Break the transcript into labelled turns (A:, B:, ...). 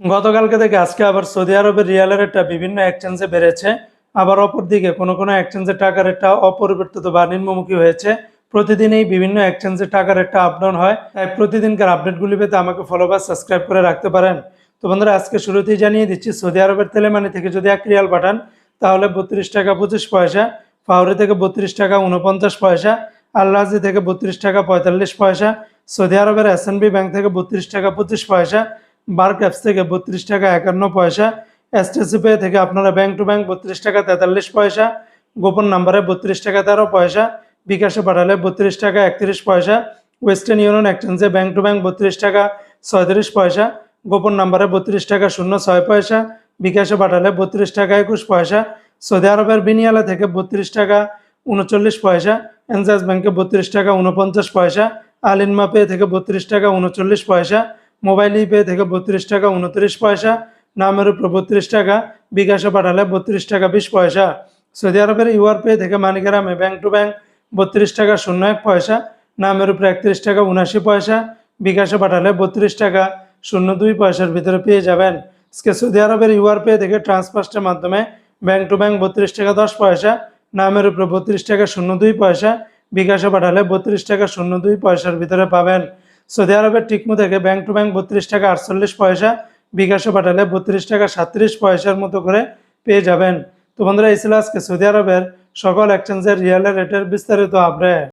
A: গতকালকে থেকে আজকে আবার সৌদি আরবের রিয়ালের রেটটা বিভিন্ন এক্সচেঞ্জে বেড়েছে। আবার অপরদিকে কোনো কোনো এক্সচেঞ্জের টাকা রেটটা অপরিবর্তিত বা নিম্নমুখী হয়েছে। প্রতিদিনই বিভিন্ন এক্সচেঞ্জের টাকা রেটটা আপডাউন হয়। তাই প্রতিদিনকার আপডেটগুলি পেতে আমাকে ফলো বা সাবস্ক্রাইব করে রাখতে পারেন। তো বন্ধুরা, আজকে শুরুতেই জানিয়ে দিচ্ছি, সৌদি আরবের তেলেমানি থেকে যদি এক রিয়াল পাঠান, তাহলে বত্রিশ টাকা পঁচিশ পয়সা ফাউরি থেকে বত্রিশ টাকা উনপঞ্চাশ পয়সা আল্লাহাজি থেকে বত্রিশ টাকা পঁয়তাল্লিশ পয়সা, সৌদি আরবের এস ব্যাংক থেকে বত্রিশ টাকা পঁচিশ পয়সা বার ক্যাপস থেকে বত্রিশ টাকা একান্ন পয়সা এসটিসি পে থেকে আপনারা ব্যাংক টু ব্যাংক বত্রিশ টাকা তেতাল্লিশ পয়সা গোপন নাম্বারে বত্রিশ টাকা তেরো পয়সা বিকাশে পাঠালে বত্রিশ টাকা একত্রিশ পয়সা ওয়েস্টার্ন ইউনিয়ন এক্সচেঞ্জে ব্যাংক টু ব্যাংক বত্রিশ টাকা ছয়ত্রিশ পয়সা গোপন নাম্বারে বত্রিশ টাকা শূন্য ছয় পয়সা বিকাশে পাঠালে বত্রিশ টাকা একুশ পয়সা সৌদি আরবের বিনিয়ালা থেকে বত্রিশ টাকা উনচল্লিশ পয়সা এনজাস ব্যাংকে বত্রিশ টাকা উনপঞ্চাশ পয়সা আলিনমা পে থেকে বত্রিশ টাকা উনচল্লিশ পয়সা মোবাইল পে থেকে বত্রিশ টাকা উনত্রিশ পয়সা, নামের উপর বত্রিশ টাকা, বিকাশে পাঠালে বত্রিশ টাকা বিশ পয়সা। সৌদি আরবের ইউআর পে থেকে মানিগ্রামে ব্যাংক টু ব্যাংক বত্রিশ টাকা শূন্য এক পয়সা, নামের উপরে একত্রিশ টাকা উনাশি পয়সা, বিকাশে পাঠালে বত্রিশ টাকা শূন্য দুই পয়সার ভিতরে পেয়ে যাবেন। আজকে সৌদি আরবের ইউআর পে থেকে ট্রান্সফার্স্টের মাধ্যমে ব্যাংক টু ব্যাংক বত্রিশ টাকা দশ পয়সা, নামের উপরে বত্রিশ টাকা শূন্য দুই পয়সা, বিকাশে পাঠালে বত্রিশ টাকা শূন্য দুই পয়সার ভিতরে পাবেন। সৌদি আরবের টিকমো থেকে ব্যাংক টু ব্যাংক বত্রিশ টাকা আটচল্লিশ পয়সা, বিকাশে পাঠালে বত্রিশ টাকা সাতত্রিশ পয়সার মতো করে পেয়ে যাবেন। তো বন্ধুরা, এই ছিল আজকে সৌদি আরবের সকল এক্সচেঞ্জের রিয়ালের রেটের বিস্তারিত আপডেট